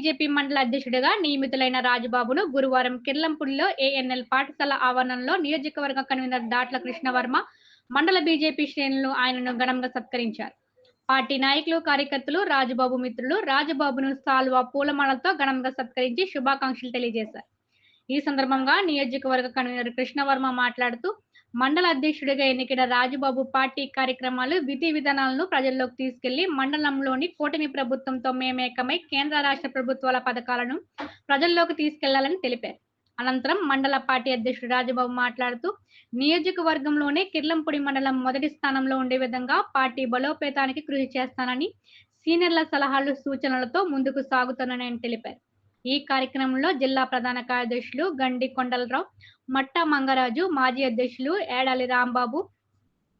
BJP మండల అధ్యక్షుడిగా నియమితులైన రాజుబాబును గురువారం కిర్లంపూడిలో ఏఎన్ఎల్ పాఠశాల ఆవరణలో నియోజకవర్గ కన్వీనర్ దాట్ల కృష్ణవర్మ మండల బీజేపీ శ్రేణులు ఆయనను ఘనంగా సత్కరించారు. పార్టీ నాయకులు కార్యకర్తలు రాజుబాబు మిత్రులు రాజుబాబును సాల్వా పూలమాలతో ఘనంగా సత్కరించి శుభాకాంక్షలు తెలియజేశారు. ఈ సందర్భంగా నియోజకవర్గ కన్వీనర్ కృష్ణవర్మ మాట్లాడుతూ మండల అధ్యక్షుడిగా ఎన్నికైన రాజుబాబు పార్టీ కార్యక్రమాలు విధి విధానాలను ప్రజల్లోకి తీసుకెళ్ళి మండలంలోని కూటమి ప్రభుత్వంతో మేమేకమై కేంద్ర రాష్ట్ర ప్రభుత్వాల పథకాలను ప్రజల్లోకి తీసుకెళ్ళాలని తెలిపారు. అనంతరం మండల పార్టీ అధ్యక్షుడు రాజబాబు మాట్లాడుతూ నియోజకవర్గంలోనే కిర్లంపూడి మండలం మొదటి స్థానంలో ఉండే విధంగా పార్టీ బలోపేతానికి కృషి చేస్తానని సీనియర్ల సలహాలు సూచనలతో ముందుకు సాగుతానని ఆయన తెలిపారు. ఈ కార్యక్రమంలో జిల్లా ప్రధాన కార్యదర్శులు గండి కొండలరావు మట్టా మంగరాజు మాజీ అధ్యక్షులు ఏడాలి రాంబాబు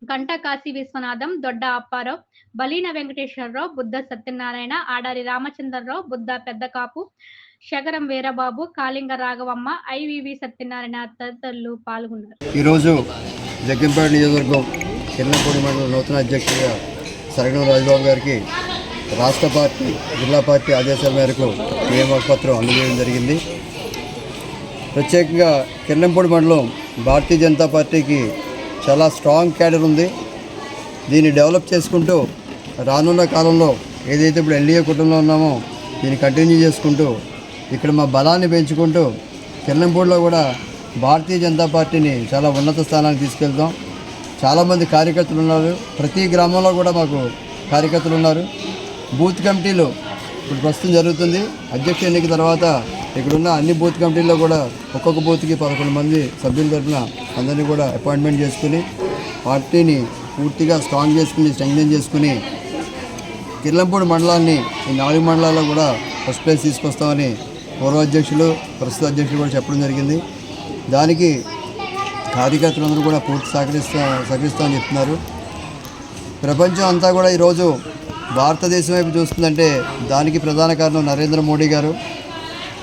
గంటా కాశీ విశ్వనాథం దొడ్డ అప్పారావు బలీన వెంకటేశ్వరరావు బుద్ధ సత్యనారాయణ ఆడారి రామచంద్రరావు బుద్ధ పెద్దకాపు శగరం వీరబాబు కాళింగ రాఘవమ్మ ఐవివి సత్యనారాయణ తదితరులు పాల్గొన్నారు. ఈరోజు జగ్గంపేట నియోజకవర్గం చిన్నపూడి మండలం నూతన అధ్యక్షుడిగా సరగడం రాజబాబు గారికి రాష్ట్ర పార్టీ జిల్లా పార్టీ ఆదేశాల మేరకు నియామక పత్రం అందజేయడం జరిగింది. ప్రత్యేకంగా కిరణంపూడి మండలం భారతీయ జనతా పార్టీకి చాలా స్ట్రాంగ్ క్యాడర్ ఉంది. దీన్ని డెవలప్ చేసుకుంటూ రానున్న కాలంలో ఏదైతే ఇప్పుడు ఎన్డీఏ కుటుంబంలో ఉన్నామో దీన్ని కంటిన్యూ చేసుకుంటూ ఇక్కడ మా బలాన్ని పెంచుకుంటూ కిరణంపూడిలో కూడా భారతీయ జనతా పార్టీని చాలా ఉన్నత స్థానానికి తీసుకెళ్తాం. చాలామంది కార్యకర్తలు ఉన్నారు. ప్రతి గ్రామంలో కూడా మాకు కార్యకర్తలు ఉన్నారు. బూత్ కమిటీలు ఇప్పుడు ప్రస్తుతం జరుగుతుంది. అధ్యక్ష ఎన్నిక తర్వాత ఇక్కడున్న అన్ని బూత్ కమిటీల్లో కూడా ఒక్కొక్క బూత్కి పదకొండు మంది సభ్యుల తరఫున అందరినీ కూడా అపాయింట్మెంట్ చేసుకుని పార్టీని పూర్తిగా స్ట్రాంగ్ చేసుకుని స్ట్రెంగ్థెన్ చేసుకుని కిర్లంపూడి మండలాన్ని ఈ నాలుగు మండలాల్లో కూడా ఫస్ట్ ప్లేస్ తీసుకొస్తామని పూర్వ అధ్యక్షులు ప్రస్తుత అధ్యక్షులు కూడా చెప్పడం జరిగింది. దానికి కార్యకర్తలందరూ కూడా పూర్తి సహకరిస్తా సహకరిస్తామని చెప్తున్నారు. ప్రపంచం అంతా కూడా ఈరోజు భారతదేశం వైపు చూస్తుందంటే దానికి ప్రధాన కారణం నరేంద్ర మోడీ గారు.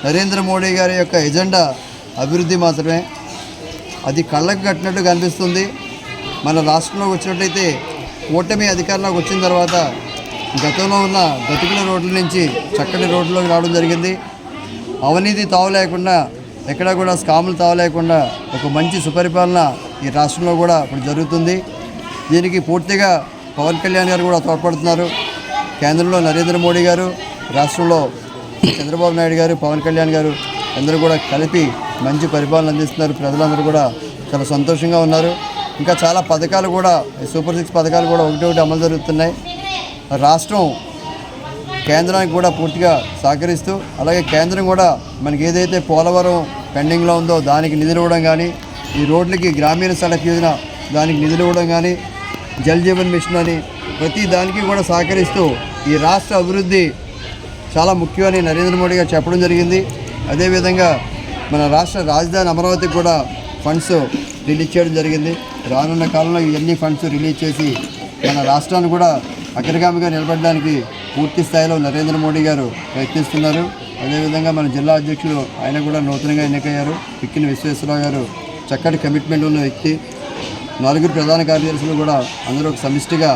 నరేంద్ర మోడీ గారి యొక్క ఎజెండా అభివృద్ధి మాత్రమే. అది కళ్ళకు కట్టినట్టు కనిపిస్తుంది. మన రాష్ట్రంలోకి వచ్చినట్టయితే ఓటమి అధికారంలోకి వచ్చిన తర్వాత గతంలో ఉన్న గతుకుల రోడ్ల నుంచి చక్కటి రోడ్లోకి రావడం జరిగింది. అవినీతి తావు లేకుండా ఎక్కడా కూడా స్కాములు తావు లేకుండా ఒక మంచి సుపరిపాలన ఈ రాష్ట్రంలో కూడా ఇప్పుడు జరుగుతుంది. దీనికి పూర్తిగా పవన్ కళ్యాణ్ గారు కూడా తోడ్పడుతున్నారు. కేంద్రంలో నరేంద్ర మోడీ గారు రాష్ట్రంలో చంద్రబాబు నాయుడు గారు పవన్ కళ్యాణ్ గారు అందరూ కూడా కలిపి మంచి పరిపాలన అందిస్తున్నారు. ప్రజలందరూ కూడా చాలా సంతోషంగా ఉన్నారు. ఇంకా చాలా పథకాలు కూడా ఈ సూపర్ సిక్స్ పథకాలు కూడా ఒకటి ఒకటి అమలు జరుగుతున్నాయి. రాష్ట్రం కేంద్రానికి కూడా పూర్తిగా సహకరిస్తూ అలాగే కేంద్రం కూడా మనకి ఏదైతే పోలవరం పెండింగ్లో ఉందో దానికి నిధులు ఇవ్వడం కానీ ఈ రోడ్లకి గ్రామీణ సడక్ యోజన దానికి నిధులు ఇవ్వడం కానీ జల్ జీవన్ మిషన్ అని ప్రతి దానికి కూడా సహకరిస్తూ ఈ రాష్ట్ర అభివృద్ధి చాలా ముఖ్యమని నరేంద్ర మోడీ గారు చెప్పడం జరిగింది. అదేవిధంగా మన రాష్ట్ర రాజధాని అమరావతికి కూడా ఫండ్స్ రిలీజ్ చేయడం జరిగింది. రానున్న కాలంలో ఇవన్నీ ఫండ్స్ రిలీజ్ చేసి మన రాష్ట్రాన్ని కూడా అగ్రగామిగా నిలబడడానికి పూర్తి స్థాయిలో నరేంద్ర మోడీ గారు ప్రయత్నిస్తున్నారు. అదేవిధంగా మన జిల్లా అధ్యక్షులు ఆయన కూడా నూతనంగా ఎన్నికయ్యారు. పిక్కిన విశ్వేశ్వరరావు గారు చక్కటి కమిట్మెంట్ ఉన్న వ్యక్తి. నలుగురు ప్రధాన కార్యదర్శులు కూడా అందరూ ఒక సమిష్టిగా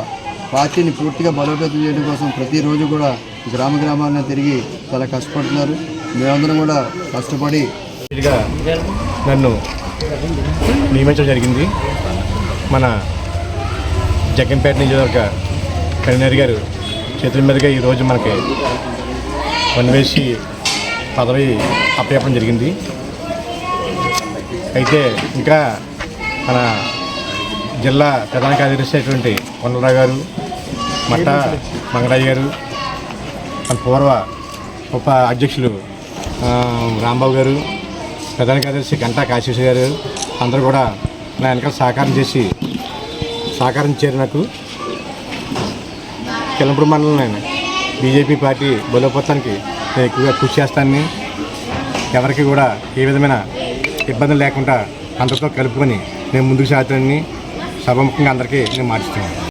పార్టీని పూర్తిగా బలోపేతం చేయడం కోసం ప్రతిరోజు కూడా గ్రామ గ్రామాలను తిరిగి చాలా కష్టపడుతున్నారు. మేమందరం కూడా కష్టపడి నన్ను నియమించడం జరిగింది. మన జగన్పేట నియోజకవర్గ కన్వీనర్ గారు చేతుల మీదుగా ఈరోజు మనకి వన్వేసి పదవి అప్పచెప్పడం జరిగింది. అయితే ఇంకా మన జిల్లా ప్రధాన కార్యదర్శి అయినటువంటి కొండలరావు గారు మట్ట మంగరాజు గారు వాళ్ళ పూర్వ ఉప అధ్యక్షులు రాంబాబు గారు ప్రధాన కార్యదర్శి గంటా కాశీష్ గారు అందరూ కూడా నా వెనకాల సహకారం చేసి సహకారం ఇచ్చారు నాకు కిలంపూడి మండలం నేను బీజేపీ పార్టీ బలోపత్తానికి నేను ఎక్కువగా కృషి చేస్తానని ఎవరికి కూడా ఏ విధమైన ఇబ్బంది లేకుండా అందరితో కలుపుకొని నేను ముందుకు సాగుతానని సభముఖంగా అందరికీ నేను మార్చుతున్నాను